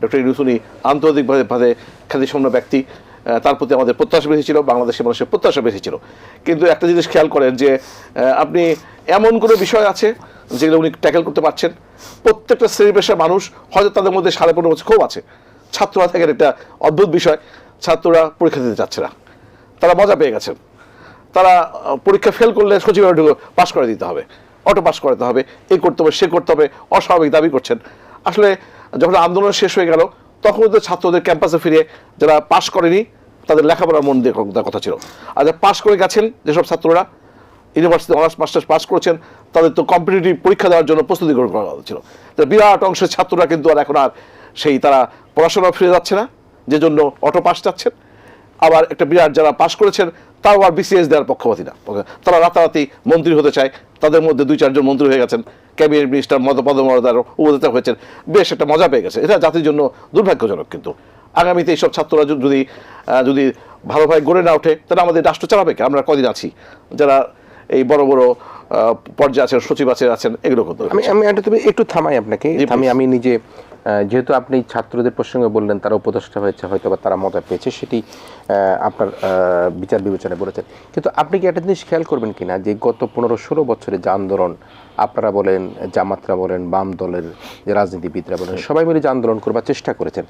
Doctor Yunus উনি আন্তর্জাতিকভাবে খ্যাতিসম্পন্ন ব্যক্তি তার প্রতি আমাদের প্রত্যাশা বেশি ছিল, বাংলাদেশের মানুষের প্রত্যাশা বেশি ছিল। কিন্তু একটা জিনিস খেয়াল করেন যে আপনি এমন কোনো বিষয় আছে যেগুলো উনি ট্যাকেল করতে পারছেন? প্রত্যেকটা শ্রেণি পেশার মানুষ হয়তো তাদের মধ্যে সাড়ে পনেরো বছর খুব আছে। ছাত্ররা থাকেন একটা অদ্ভুত বিষয়, ছাত্ররা পরীক্ষা দিতে যাচ্ছে না। তারা মজা পেয়ে গেছেন। তারা পরীক্ষা ফেল করলে সচিবালয় পাশ করে দিতে হবে অটো পাশ করাতে হবে এই করতে হবে, সে করতে হবে, অস্বাভাবিক দাবি করছেন। আসলে যখন আন্দোলন শেষ হয়ে গেল, তখন তো ছাত্রদের ক্যাম্পাসে ফিরে যারা পাশ করেনি, তাদের লেখাপড়ার মন দিয়ে কথা ছিল। আর যারা পাশ করে গেছেন, যেসব ছাত্ররা ইউনিভার্সিটি অনার্স মাস্টার্স পাস করেছেন, তাদের তো কম্পিটিটিভ পরীক্ষা দেওয়ার জন্য প্রস্তুতি গ্রহণ করা তো বিরাট অংশের ছাত্ররা কিন্তু আর এখন আর সেই তারা পড়াশোনা ফিরে যাচ্ছে না যে জন্য অটো পাস যাচ্ছেন। আবার একটা বিরাট যারা পাস করেছেন তাও আর বিসিএস দেওয়ার পক্ষপাতী না। তারা রাতারাতি মন্ত্রী হতে চায় তাদের মধ্যে দুই চারজন মন্ত্রী হয়ে গেছেন। ক্যাবিনেট মিনিস্টার মত পদমর্যাদার উপদেষ্টা হয়েছেন। বেশ একটা মজা পেয়ে গেছে। এটা জাতির জন্য দুর্ভাগ্যজনক কিন্তু। আগামীতে এইসব ছাত্ররা যদি- যদি ভালোভাবে গড়ে না ওঠে তাহলে আমাদের রাষ্ট্র চালাবে কে? আমরা কদিন আছি। যারা এই বড় বড় পর্যায়ে আছেন সচিব আছে আছেন এগুলো করতে আমি আমি একটা তবে একটু থামাই আপনাকে। please. আমি নিজে যেহেতু আপনি ছাত্রদের প্রসঙ্গে বললেন, তারা উপদেষ্টা হয়েছে হয়তো বা তারা মজা পেয়েছে, সেটি আপনার বিচার বিবেচনায় বলেছেন। কিন্তু আপনি কি একটা জিনিস খেয়াল করবেন কিনা যে গত পনেরো ষোলো বছরে যে আন্দোলন আপনারা বলেন, জামাতরা বলেন, বাম দলের যে রাজনীতিবিদরা বলেন, সবাই মিলে যে আন্দোলন করবার চেষ্টা করেছেন,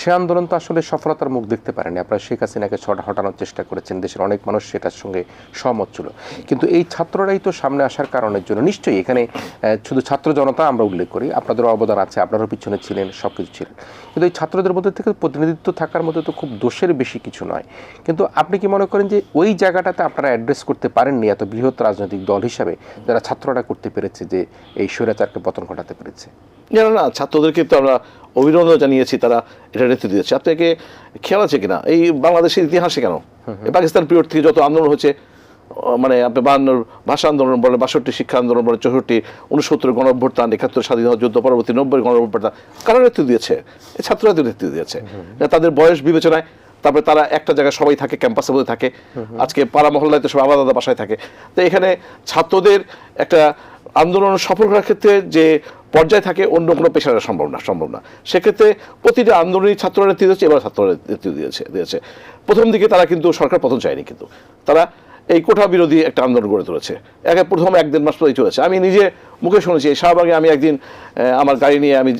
সে আন্দোলন তো আসলে সফলতার মুখ দেখতে পারেনি। আপনারা শেখ হাসিনাকে হটানোর চেষ্টা করেছেন, দেশের অনেক মানুষ সেটার সঙ্গে সহমত ছিল। কিন্তু এই ছাত্ররাই তো সামনে আসার কারণের জন্য নিশ্চয়ই এখানে শুধু ছাত্র জনতা আমরা উল্লেখ করি, আপনাদের অবদান আছে, আপনারও পিছনে ছিলেন সব কিছু ছিলেন। কিন্তু এই ছাত্রদের মধ্যে থেকে প্রতিনিধিত্ব থাকার মধ্যে তো খুব দোষের বেশি কিছু নয়। কিন্তু আপনি কি মনে করেন যে ওই জায়গাটাতে আপনারা অ্যাড্রেস করতে পারেননি এত বৃহৎ রাজনৈতিক দল হিসাবে, যারা ছাত্ররা করতে পেরেছে যে এই স্বৈরাচারকে পতন ঘটাতে পেরেছে? না না ছাত্রদেরকে তো আমরা অভিনন্দন জানিয়েছি তারা এটা নেতৃত্ব দিয়েছে। আপনাকে খেয়াল আছে কিনা? এই বাংলাদেশের ইতিহাসে কেন? পাকিস্তান পিরিয়ড থেকে যত আন্দোলন হচ্ছে মানে আপনি বাহান্নর ভাষা আন্দোলন বলেন বাষট্টি শিক্ষা আন্দোলন বলেন চৌষট্টি উনসত্তর গণঅভ্যুত্থান একাত্তর স্বাধীনতা যুদ্ধ পরবর্তী নব্বই গণঅভ্যুত্থান কারা নেতৃত্ব দিয়েছে? ছাত্ররা নেতৃত্ব দিয়েছে। তাদের বয়স বিবেচনায় তারপরে তারা একটা জায়গায় সবাই থাকে ক্যাম্পাসের মধ্যে থাকে। আজকে পাড়া মহল্লায় তো সব আলাদা আলাদা বাসায় থাকে। তো এখানে ছাত্রদের একটা আন্দোলন সফল করার ক্ষেত্রে যে পর্যায়ে থাকে, অন্য কোনো পেশার সম্ভব না সম্ভব না। সেক্ষেত্রে প্রতিটা আন্দোলনী ছাত্ররা নেতৃত্ব দিয়েছে, এবার ছাত্ররা নেতৃত্ব দিয়েছে দিয়েছে। প্রথম দিকে তারা কিন্তু সরকার পতন চায়নি কিন্তু। তারা এই কোঠা বিরোধী একটা আন্দোলন গড়ে তুলেছে। একে প্রথম এক দেড় মাস পরেই চলেছে। আমি নিজে মুখে শুনেছি, এই শাহবাগে আমি একদিন আমার গাড়ি নিয়ে আমি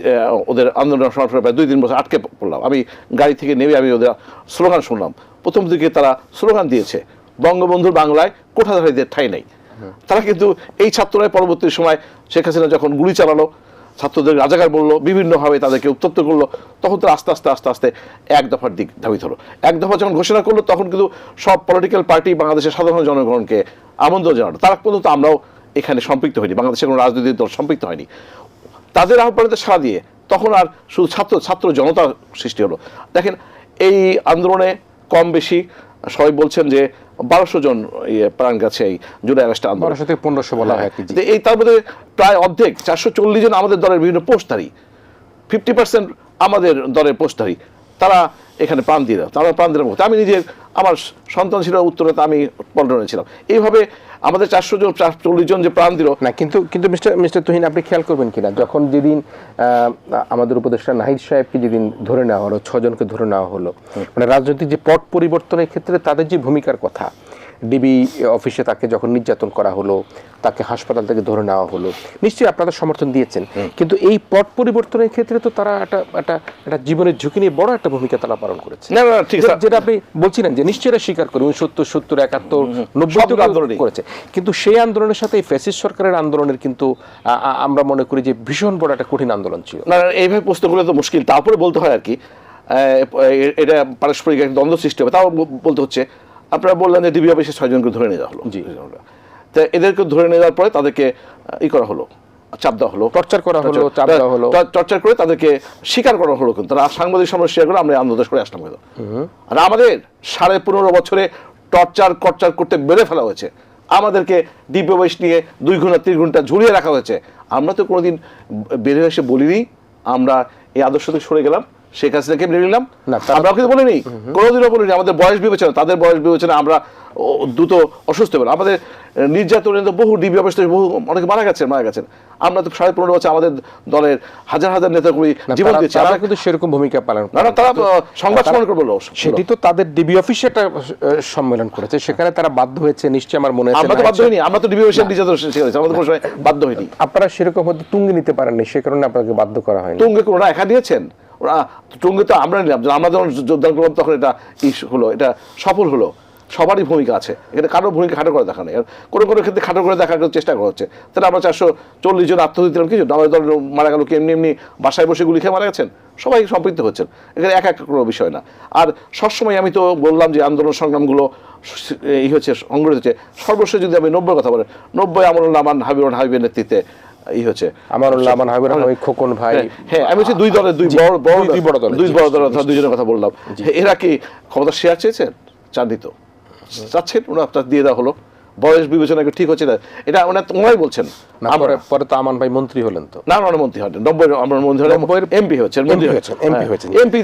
ওদের আন্দোলন সমাবেশে প্রায় দুই তিন বছর আটকে পড়লাম। আমি গাড়ি থেকে নেমে আমি ওদের স্লোগান শুনলাম। প্রথম দিকে তারা স্লোগান দিয়েছে, বঙ্গবন্ধুর বাংলায় কোঠাধারীদের ঠাই নেই। তারা কিন্তু এই ছাত্ররাই পরবর্তী সময় শেখ হাসিনা যখন গুলি চালালো, ছাত্রদের রাজাকার বলল, বিভিন্নভাবে তাদেরকে উত্তপ্ত করল, তখন তো আস্তে আস্তে আস্তে আস্তে এক দফার দিক ধাবিত হলো। এক দফা যখন ঘোষণা করল, তখন কিন্তু সব পলিটিক্যাল পার্টি বাংলাদেশের সাধারণ জনগণকে আমন্ত্রণ জানালো। তারা পর্যন্ত আমরাও এখানে সম্পৃক্ত হইনি, বাংলাদেশের কোনো রাজনৈতিক দল সম্পৃক্ত হয়নি। তাদের আহ্বানে সাড়া দিয়ে তখন আর শুধু ছাত্র ছাত্র জনতা সৃষ্টি হলো। দেখেন, এই আন্দোলনে কম বেশি সবাই বলছেন যে বারোশো জন ইয়ে প্রাণ গেছে এই জুলাই আগস্ট আন্দোলন। বারোশো থেকে পনেরোশো বলা হয় এই তার মধ্যে প্রায় অর্ধেক চারশো চল্লিশ জন আমাদের দলের বিভিন্ন পোস্টধারী ফিফটি পার্সেন্ট আমাদের দলের পোস্টধারী তারা এখানে প্রাণ দিয়ে দেয় তারা প্রাণ দিলাম আমি নিজে আমার সন্তান ছিল উত্তরে আমি পল্টনে ছিলাম। এইভাবে আমাদের চারশো জন চল্লিশ জন যে প্রাণ দিল না কিন্তু কিন্তু মিস্টার মিস্টার তুহিন আপনি খেয়াল করবেন কিনা? যখন যেদিন আমাদের উপদেষ্টা নাহিদ সাহেবকে যেদিন ধরে নেওয়া হলো ছজনকে ধরে নেওয়া হলো মানে রাজনৈতিক যে পট পরিবর্তনের ক্ষেত্রে তাদের যে ভূমিকার কথা ডিবি অফিসে তাকে যখন নির্যাতন করা হলো তাকে হাসপাতাল থেকে ধরে নেওয়া হলো নিশ্চয়ই আপনারা সমর্থন দিয়েছেন। কিন্তু এই পট পরিবর্তনের ক্ষেত্রে তো তারা একটা একটা একটা জীবনের ঝুঁকি নিয়ে বড় একটা ভূমিকা তারা পালন করেছে। না না ঠিক আছে। যেটা আপনি বলছিলেন যে নিশ্চয়ই স্বীকার করি উনসত্তর সত্তর একাত্তর নব্বই আন্দোলনই। করেছে। কিন্তু সেই আন্দোলনের সাথে এই ফ্যাসিস্ট সরকারের আন্দোলনের কিন্তু আমরা মনে করি যে ভীষণ বড় একটা কঠিন আন্দোলন ছিল। না এইভাবে প্রশ্নগুলো তো মুশকিল। তারপরে বলতে হয় আর কি আহ, এটা পারস্পরিক দ্বন্দ্ব সৃষ্টি হবে। তাও বলতে হচ্ছে আপনারা বললেন যে ডিবি অফিসে ছয়জনকে ধরে নিয়ে যাওয়া হলো। জি। তা এদেরকে ধরে নিয়ে যাওয়ার পরে তাদেরকে ই করা হলো চাপ দেওয়া হলো। টর্চার করা হলো চাপ দেওয়া হলো। টর্চার করে তাদেরকে স্বীকার করা হলো কিন্তু। তারা সাংবাদিক সম্মেলন শেয়ার করে আমরা আন্দোলন করে আসলাম কিন্তু। আর আমাদের সাড়ে পনেরো বছরে টর্চার কর্চার করতে বেড়ে ফেলা হয়েছে। আমাদেরকে ডিপি অফিস নিয়ে দুই ঘণ্টা তিন ঘণ্টা ঝুলিয়ে রাখা হয়েছে। আমরা তো কোনোদিন বেড়ে এসে বলিনি। আমরা এই আদর্শ থেকে সরে গেলাম। শেখ হাসিনাকে মেনে নিলাম। না, তারা- আমরা কিন্তু বলিনি। কোনোদিনও বলিনি। আমাদের বয়স বিবেচনা তাদের বয়স বিবেচনা আমরা দ্রুত অসুস্থ হবে আমাদের নির্যাতনের তো বহু ডিবি অফিস থেকে বহু অনেকে মারা গেছেন মারা গেছেন। আমরা তো সাড়ে পনেরো বছর আমাদের দলের হাজার হাজার নেতা কর্মী জীবন দিয়েছে। আমরা কিন্তু সেরকম ভূমিকা পালন না না তারা সংবাদ সম্মেলন করে বলল। সেটি তো তাদের ডিবি অফিসে একটা সম্মেলন করেছে। সেখানে তারা বাধ্য হয়েছে নিশ্চয়ই আমার মনে আমরা তো বাধ্য হইনি আমরা তো ডিবি অফিসের নির্যাতন হয়েছি আমাদের কোনো সময় বাধ্য হয়নি আপনারা সেরকম হয়তো তুঙ্গে নিতে পারেননি সে কারণে আপনাকে বাধ্য করা হয়নি। তুঙ্গে ওরা একা দিয়েছেন? ওরা টঙ্গে তো আমরা নিলাম আমরা যখন যোগদান করলাম তখন এটা ইস হলো এটা সফল হলো। সবারই ভূমিকা আছে। এখানে কারও ভূমিকা খাটো করে দেখা নেই। আর কোনো কোনো ক্ষেত্রে খাটো করে দেখার চেষ্টা করা হচ্ছে। তাহলে আমরা চারশো চল্লিশ জন আত্মহত্যা দিলাম কিছু আমাদের দল মারা গেল কি? এমনি এমনি বাসায় বসে গুলি খেয়ে মারা গেছেন? সবাই সম্পৃক্ত হচ্ছেন। এখানে এক এক কোনো বিষয় না। আর সবসময় আমি তো বললাম যে আন্দোলন সংগ্রামগুলো এই হচ্ছে সংগঠিত হচ্ছে। সর্বশেষ যদি আমি নব্বই কথা বলেন নব্বই আমরুল আমান হাবিবুর হাবিবের নেতৃত্বে এই হচ্ছে। আমারুল্লাহ আমান হাবিবুর রহমান, খোকন ভাই। হ্যাঁ, হ্যাঁ আমি হচ্ছে দুই দলের দুই বড় বড় দুই- বড় দলের, দুই বড় অর্থাৎ দুইজনের কথা বললাম। এরা কি ক্ষমতা শেয়ার চেয়েছেন? চাননি তো চাচ্ছেন ওনার আপনার দিয়ে দেওয়া হলো। বয়স বিবেচনা ঠিক হচ্ছে না? এটা ওনার ওনারাই বলছেন। আমরা- পরে তো আমান ভাই মন্ত্রী হলেন তো। না মন্ত্রী হলেন নব্বই আমরা মন্ত্রী হলে নব্বইয়ের- এমপি হচ্ছেন মন্ত্রী হয়েছেন, এমপি হয়েছেন। এমপি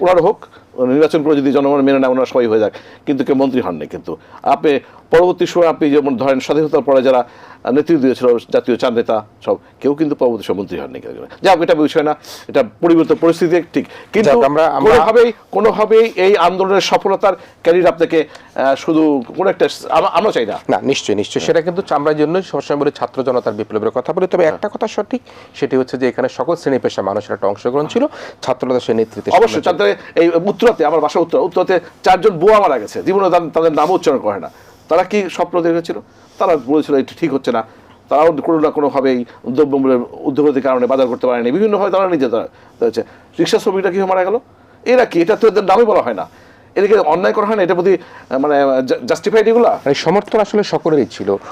ওনার হোক। নির্বাচন করে যদি জনগণ মেনে নেয় ওনার সবাই হয়ে যাক। কিন্তু কেউ মন্ত্রী হননি কিন্তু। আপনি পরবর্তী সময় আপনি যেমন ধরেন স্বাধীনতার পরে যারা নেতৃত্ব দিয়েছিল জাতীয় চাঁদ নেতা সব কেউ কিন্তু পরবর্তী সময় মন্ত্রী হননি যাক এটা বিষয় না। এটা পরিবর্তন পরিস্থিতি ঠিক। কিন্তু আমরা- কোনোভাবেই কোনোভাবেই এই আন্দোলনের সফলতার ক্যারিয়ার আপনাকে শুধু কোনো একটা আমরা- চাই না। না নিশ্চয়ই নিশ্চয়ই। সেটা কিন্তু চামড়ার জন্য সবসময় বলে ছাত্র জনতার বিপ্লবের কথা বলি। তবে একটা কথা সঠিক সেটি হচ্ছে যে এখানে সকল শ্রেণি পেশা মানুষের একটা অংশগ্রহণ ছিল। ছাত্ররা সে নেতৃত্বে অবশ্যই তাদের এই উত্তরাতে, আমার বাসা উত্তর, উত্তরাতে চারজন বুয়া মারা গেছে। জীবনে তাদের- নাম উচ্চারণ করে না। তারা কি স্বপ্ন দেখেছিল? তারা বলেছিল, এটা ঠিক হচ্ছে না। তারাও কোনো না কোনোভাবেই দ্রব্যমূল্যের উদ্যোগতির কারণে বাজার করতে পারেনি। বিভিন্নভাবে তারা নিজে হচ্ছে রিক্সা শ্রমিকরা কি মারা গেল? এরা কি? এটা তো এদের নামই বলা হয় না। এদিকে অন্যায় করা হয় না? এটার প্রতি মানে জাস্টিফাইড এগুলা? সমর্থন আসলে সকলেরই ছিল।